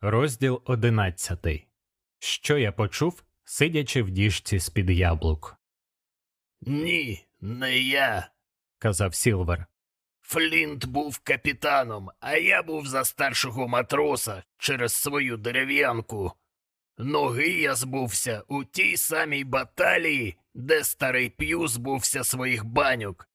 Розділ одинадцятий. Що я почув, сидячи в діжці з-під яблук, Ні, не я. казав Сілвер. Флінт був капітаном, а я був за старшого матроса через свою дерев'янку. Ноги я збувся у тій самій баталії, де старий П'ю збувся своїх банюк.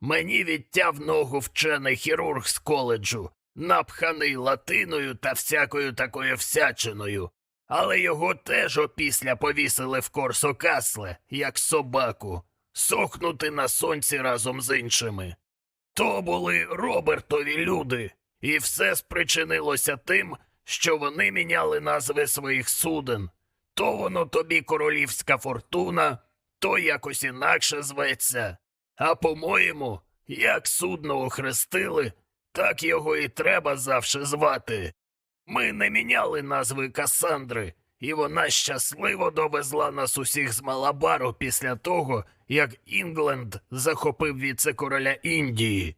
Мені відтяв ногу вчений хірург з коледжу, напханий латиною та всякою такою всячиною. Але його теж опісля повісили в Корсо Касле, як собаку, сохнути на сонці разом з іншими. То були Робертові люди, і все спричинилося тим, що вони міняли назви своїх суден. То воно тобі королівська фортуна, то якось інакше зветься. А по-моєму, як судно охрестили, так його і треба завше звати. Ми не міняли назви Касандри, і вона щасливо довезла нас усіх з Малабару після того, як Інгленд захопив віце-короля Індії.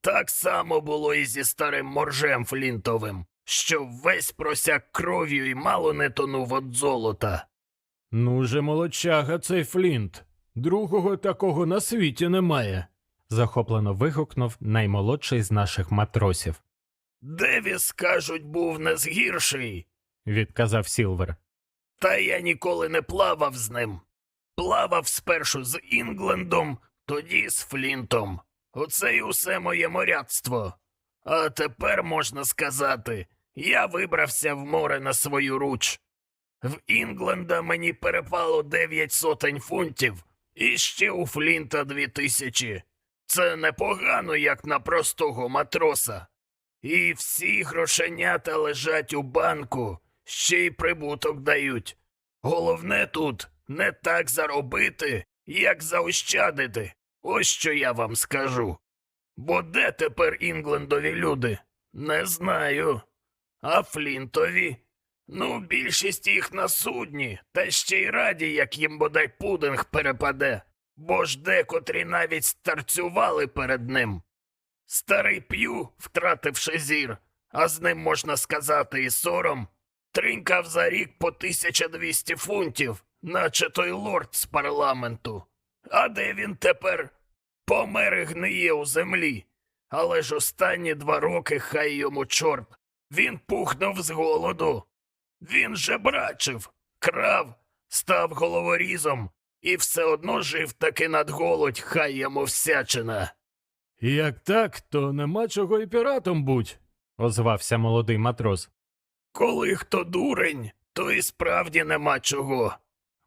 Так само було і зі старим моржем Флінтовим, що весь просяк кров'ю і мало не тонув від золота. Ну же, молодчага цей Флінт. Другого такого на світі немає. Захоплено вигукнув наймолодший з наших матросів, Девіс, кажуть, був не згірший, відказав Сілвер. та я ніколи не плавав з ним. Плавав спершу з Інглендом, тоді з Флінтом. Оце й усе моє моряцтво. А тепер можна сказати, я вибрався в море на свою руч. В Інгленда мені перепало дев'ять сотень фунтів, і ще у Флінта дві тисячі. Це непогано, як на простого матроса. І всі грошенята лежать у банку, ще й прибуток дають. Головне тут не так заробити, як заощадити. Ось що я вам скажу. Бо де тепер Інглендові люди? Не знаю. А Флінтові? Ну, більшість їх на судні, та ще й раді, як їм бодай пудинг перепаде, бо ж декотрі навіть старцювали перед ним. Старий п'ю, втративши зір, а з ним можна сказати і сором, тринькав за рік по 1200 фунтів, наче той лорд з парламенту. А де він тепер? Помер і гниє у землі. Але ж останні два роки хай йому чорт. Він пухнув з голоду. Він же брачив, крав, став головорізом і все одно жив таки над голодь, хай йому всячина. Як так, то нема чого і піратом будь. озвався молодий матрос, Коли хто дурень, то і справді нема чого.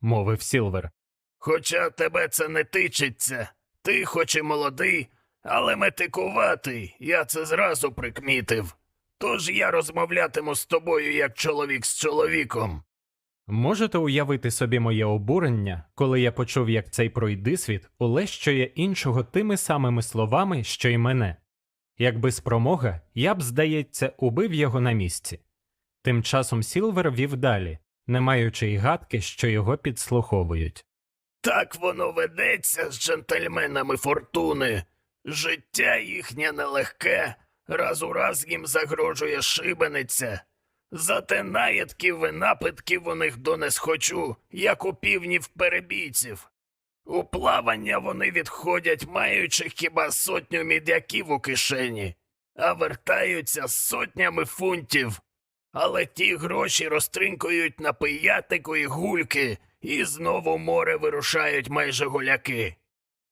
мовив Сілвер. Хоча тебе це не тичиться. Ти хоч і молодий, але метикуватий, я це зразу прикмітив. Тож я розмовлятиму з тобою як чоловік з чоловіком. Можете уявити собі моє обурення, коли я почув, як цей пройдисвіт улещує іншого тими самими словами, що й мене. Якби спромога, я б, здається, убив його на місці. Тим часом Сілвер вів далі, не маючи й гадки, що його підслуховують. Так воно ведеться з джентльменами фортуни. Життя їхнє нелегке, раз у раз їм загрожує шибениця. Зате наїдків і напитків у них до не схочу, як у півнів перебійців. У плавання вони відходять, маючи хіба сотню мідяків у кишені, а вертаються сотнями фунтів. Але ті гроші розтринкують на пиятику і гульки, і знову море вирушають майже голяки.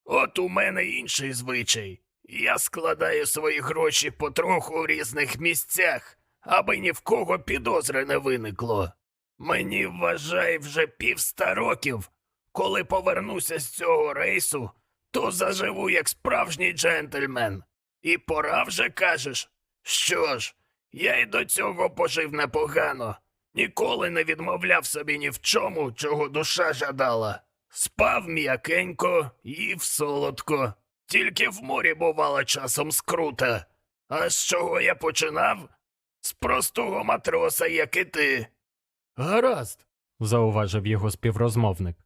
От у мене інший звичай. Я складаю свої гроші потроху в різних місцях, аби ні в кого підозри не виникло. Мені вважай вже півста років. Коли повернуся з цього рейсу, то заживу як справжній джентльмен. І пора вже кажеш. Що ж, я й до цього пожив непогано. Ніколи не відмовляв собі ні в чому, чого душа жадала. Спав м'якенько, їв солодко. Тільки в морі бувало часом скрута. А з чого я починав? З простого матроса, як і ти. Гаразд. зауважив його співрозмовник.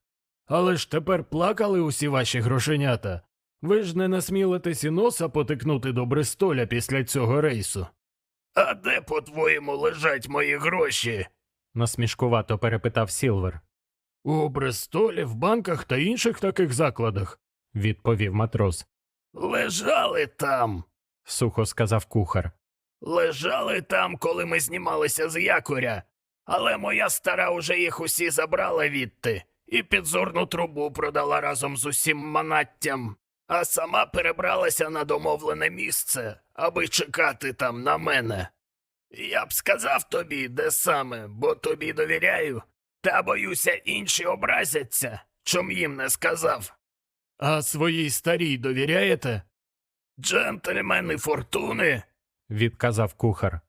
Але ж тепер плакали усі ваші грошенята. Ви ж не насмілитесь і носа потикнути до Бристоля після цього рейсу. А де, по-твоєму, лежать мої гроші? насмішкувато перепитав Сілвер, У Брестолі, в банках та інших таких закладах. відповів матрос. Лежали там. Сухо сказав кухар. Лежали там, коли ми знімалися з якоря, але моя стара уже їх усі забрала відти і підзорну трубу продала разом з усім манаттям, а сама перебралася на домовлене місце, аби чекати там на мене. Я б сказав тобі, де саме, бо тобі довіряю, та боюся, інші образяться, чом їм не сказав. А своїй старій довіряєте? Джентльмени фортуни Відказав кухар.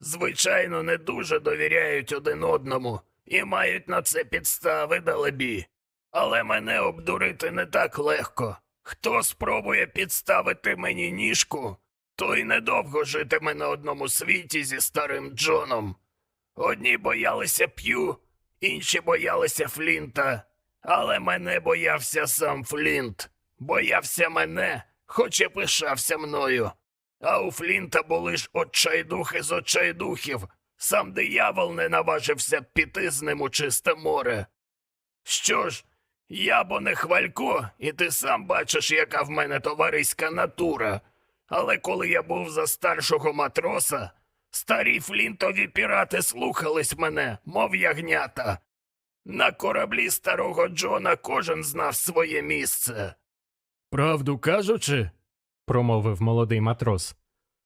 звичайно, не дуже довіряють один одному і мають на це підстави далебі. Але мене обдурити не так легко. Хто спробує підставити мені ніжку, той недовго житиме на одному світі зі старим Джоном. Одні боялися п'ю, інші боялися Флінта, але мене боявся сам Флінт. Боявся мене, хоч і пишався мною. А у Флінта були ж отчайдухи з отчайдухів. Сам диявол не наважився піти з ним у чисте море. Що ж, я бо не хвалько, і ти сам бачиш, яка в мене товариська натура. Але коли я був за старшого матроса, старі флінтові пірати слухались мене, мов ягнята. На кораблі старого Джона кожен знав своє місце. Правду кажучи, промовив молодий матрос.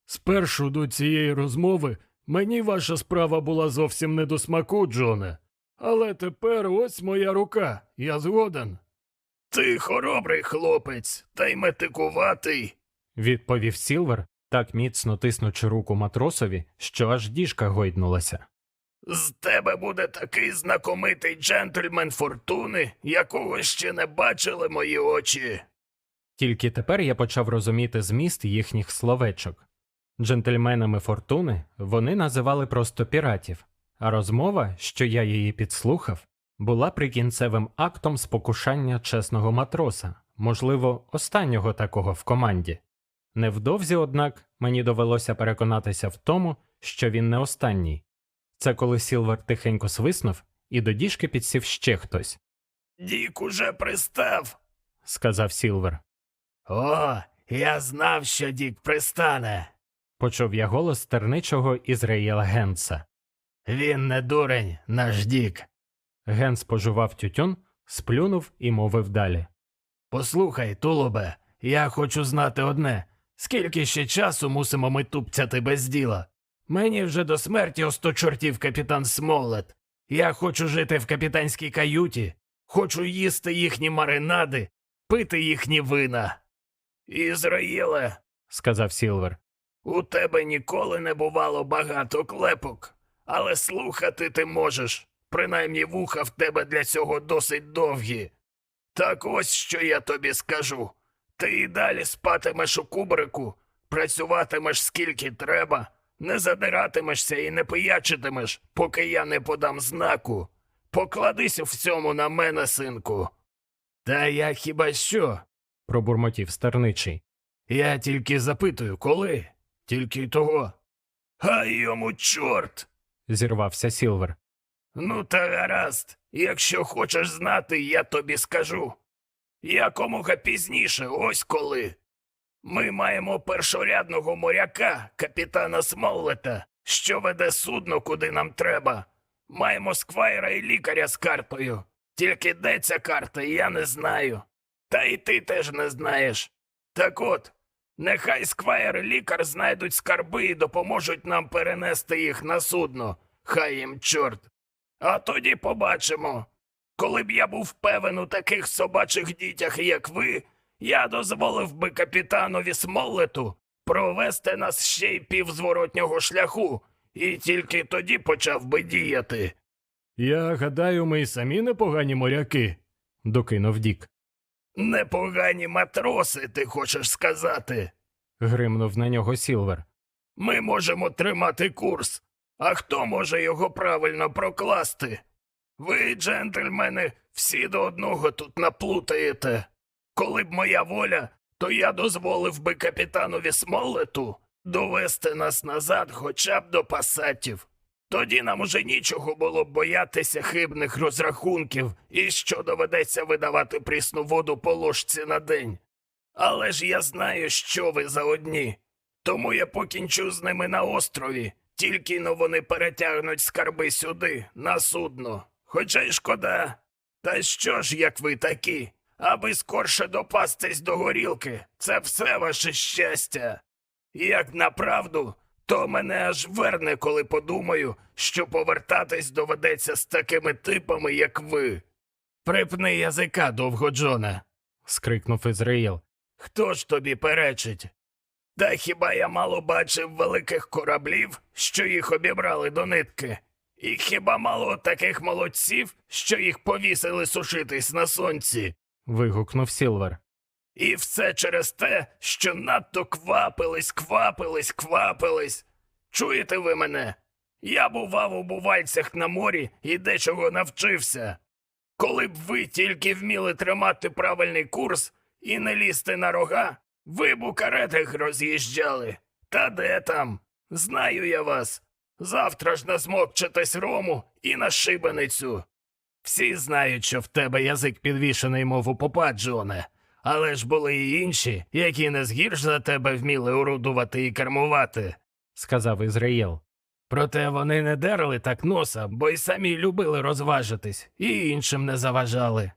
спершу до цієї розмови мені ваша справа була зовсім не до смаку, Джоне. Але тепер ось моя рука, я згоден. Ти хоробрий хлопець, та й метикуватий. Відповів Сілвер, так міцно тиснучи руку матросові, що аж діжка гойднулася. З тебе буде такий знакомитий джентльмен фортуни, якого ще не бачили мої очі. Тільки тепер я почав розуміти зміст їхніх словечок. Джентльменами фортуни вони називали просто піратів, а розмова, що я її підслухав, була прикінцевим актом спокушання чесного матроса, можливо, останнього такого в команді. Невдовзі, однак, мені довелося переконатися в тому, що він не останній. Це коли Сілвер тихенько свиснув, і до діжки підсів ще хтось, Дік уже пристав. сказав Сілвер. О, я знав, що Дік пристане. Почув я голос терничого Ізраїла Генса. Він не дурень, наш Дік. Генс пожував тютюн, сплюнув і мовив далі. Послухай, тулубе, я хочу знати одне. Скільки ще часу мусимо ми тупцяти без діла? Мені вже до смерті осто чортів капітан Смолет. Я хочу жити в капітанській каюті, хочу їсти їхні маринади, пити їхні вина. Ізраїле, сказав Сілвер. у тебе ніколи не бувало багато клепок, але слухати ти можеш, принаймні вуха в тебе для цього досить довгі. Так ось що я тобі скажу. Ти і далі спатимеш у кубрику, працюватимеш скільки треба, не задиратимешся і не пиячитимеш, поки я не подам знаку. Покладись у всьому на мене, синку. Та я хіба що? Пробурмотів стерничий. Я тільки запитую, коли? Тільки й того. Хай йому чорт. зірвався Сілвер. Ну, та гаразд, якщо хочеш знати, я тобі скажу. Якомога пізніше, ось коли. Ми маємо першорядного моряка, капітана Смоллета, що веде судно, куди нам треба. Маємо сквайра і лікаря з картою. Тільки де ця карта, я не знаю. Та й ти теж не знаєш. Так от, нехай сквайр і лікар знайдуть скарби і допоможуть нам перенести їх на судно. Хай їм чорт. А тоді побачимо. Коли б я був певен у таких собачих дітях, як ви, я дозволив би капітанові Смоллету провести нас ще й півзворотнього шляху, і тільки тоді почав би діяти. Я гадаю, ми й самі непогані моряки. докинув Дік. Непогані матроси, ти хочеш сказати. Гримнув на нього Сілвер. Ми можемо тримати курс. А хто може його правильно прокласти? Ви, джентльмени, всі до одного тут наплутаєте. Коли б моя воля, то я дозволив би капітанові Смолету довести нас назад хоча б до пасатів. Тоді нам уже нічого було б боятися хибних розрахунків і що доведеться видавати прісну воду по ложці на день. Але ж я знаю, що ви за одні. Тому я покінчу з ними на острові, тільки но вони перетягнуть скарби сюди, на судно. Хоча й шкода. Та що ж, як ви такі? Аби скорше допастись до горілки, це все ваше щастя. Як направду, то мене аж верне, коли подумаю, що повертатись доведеться з такими типами, як ви. Припни язика, довгоджоне. скрикнув Ізраїл. Хто ж тобі перечить? Та хіба я мало бачив великих кораблів, що їх обібрали до нитки? І хіба мало таких молодців, що їх повісили сушитись на сонці? вигукнув Сілвер. І все через те, що надто квапились, квапились, квапились. Чуєте ви мене? Я бував у бувальцях на морі і дечого навчився. Коли б ви тільки вміли тримати правильний курс і не лізти на рога, ви б у каретах роз'їжджали. Та де там? Знаю я вас. Завтра ж насмокчетесь рому і на шибеницю. Всі знають, що в тебе язик підвішений, мов у попа, Джоне. Але ж були й інші, які не згірш за тебе вміли орудувати і кермувати. сказав Ізраїл. Проте вони не дерли так носа, бо й самі любили розважитись, і іншим не заважали.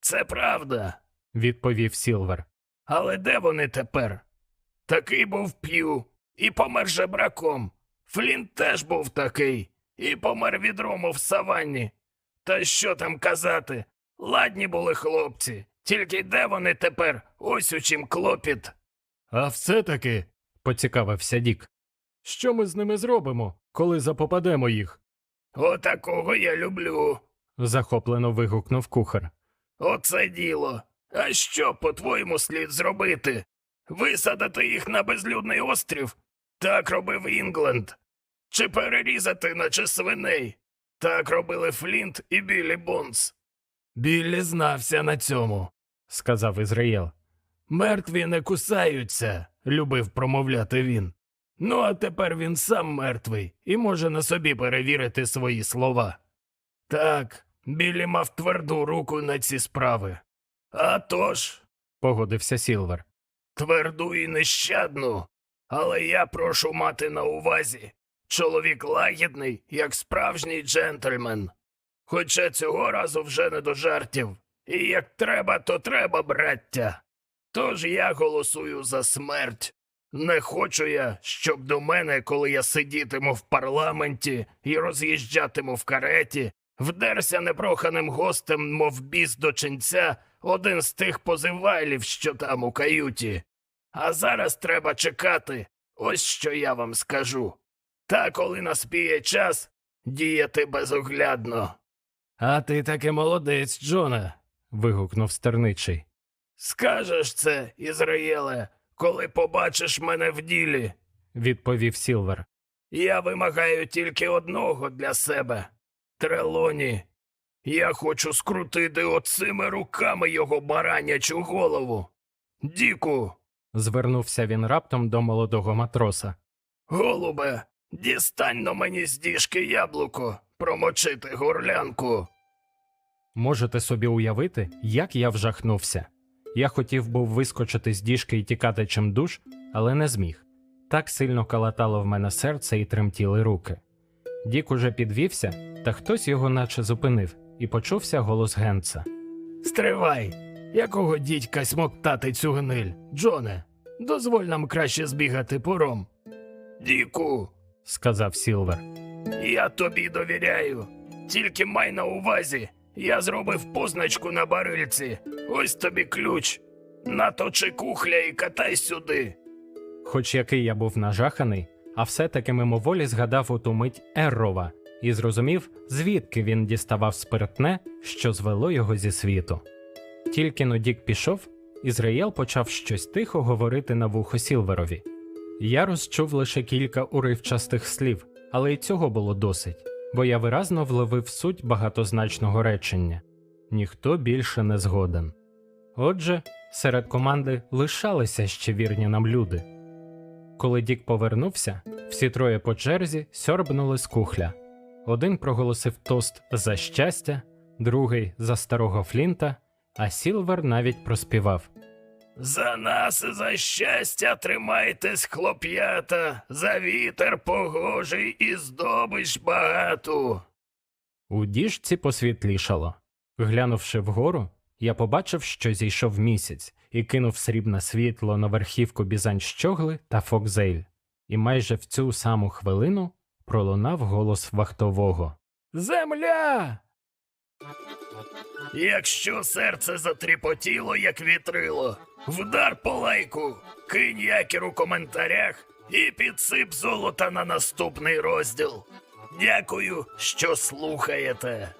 Це правда. відповів Сілвер. Але де вони тепер? Такий був п'ю, і помер жебраком. Флінт теж був такий, і помер від рому в саванні. Та що там казати? Ладні були хлопці, тільки де вони тепер? Ось у чим клопіт. А все-таки, Поцікавився Дік. що ми з ними зробимо, коли запопадемо їх? Отакого я люблю. захоплено вигукнув кухар. Оце діло. А що, по-твоєму, слід зробити? Висадити їх на безлюдний острів? Так робив Інгленд. Чи перерізати, наче свиней? Так робили Флінт і Біллі Бонс. Біллі знався на цьому. Сказав Ізраїл. Мертві не кусаються, любив промовляти він. Ну, а тепер він сам мертвий і може на собі перевірити свої слова. Так, Біллі мав тверду руку на ці справи. А тож, Погодився Сілвер. тверду і нещадну. Але я прошу мати на увазі чоловік лагідний, як справжній джентльмен. Хоча цього разу вже не до жартів. І як треба, то треба, браття. Тож я голосую за смерть. Не хочу я, щоб до мене, коли я сидітиму в парламенті і роз'їжджатиму в кареті, вдерся непроханим гостем, мов біс до ченця, один з тих позивайлів, що там у каюті. А зараз треба чекати, ось що я вам скажу. Та коли наспіє час, діяти безоглядно. А ти таки молодець, Джоне. Вигукнув стерничий. Скажеш це, Ізраїле, коли побачиш мене в ділі. Відповів Сілвер. Я вимагаю тільки одного для себе Трелоні. Я хочу скрутити оцими руками його баранячу голову. Діку, Звернувся він раптом до молодого матроса. голубе, дістань на мені з діжки яблуко, промочити горлянку. Можете собі уявити, як я вжахнувся. Я хотів був вискочити з діжки і тікати чим душ, але не зміг. Так сильно калатало в мене серце і тремтіли руки. Дік уже підвівся, та хтось його наче зупинив, і почувся голос Генца. Стривай, якого дідька смоктати цю гниль, Джоне, дозволь нам краще збігати пором. Діку, сказав Сілвер. Я тобі довіряю. Тільки май на увазі. Я зробив позначку на барильці. Ось тобі ключ. Наточи кухля і катай сюди. Хоч який я був нажаханий, а все-таки мимоволі згадав у ту мить Еррова і зрозумів, звідки він діставав спиртне, що звело його зі світу. Тільки но Дік пішов, Ізраїл почав щось тихо говорити на вухо Сілверові. Я розчув лише кілька уривчастих слів, але й цього було досить, бо я виразно вловив суть багатозначного речення ніхто більше не згоден. Отже, серед команди лишалися ще вірні нам люди. коли Дік повернувся, всі троє по черзі сьорбнули з кухля. Один проголосив тост за щастя, другий за старого Флінта, а Сілвер навіть проспівав. За нас і за щастя тримайтесь, хлоп'ята, за вітер погожий і здобич багату. У діжці посвітлішало. Глянувши вгору, я побачив, що зійшов місяць і кинув срібне світло на верхівку бізань щогли та фокзейль. І майже в цю саму хвилину пролунав голос вахтового. Земля! Якщо серце затріпотіло, як вітрило, вдар по лайку, кинь якір у коментарях і підсип золота на наступний розділ. Дякую, що слухаєте.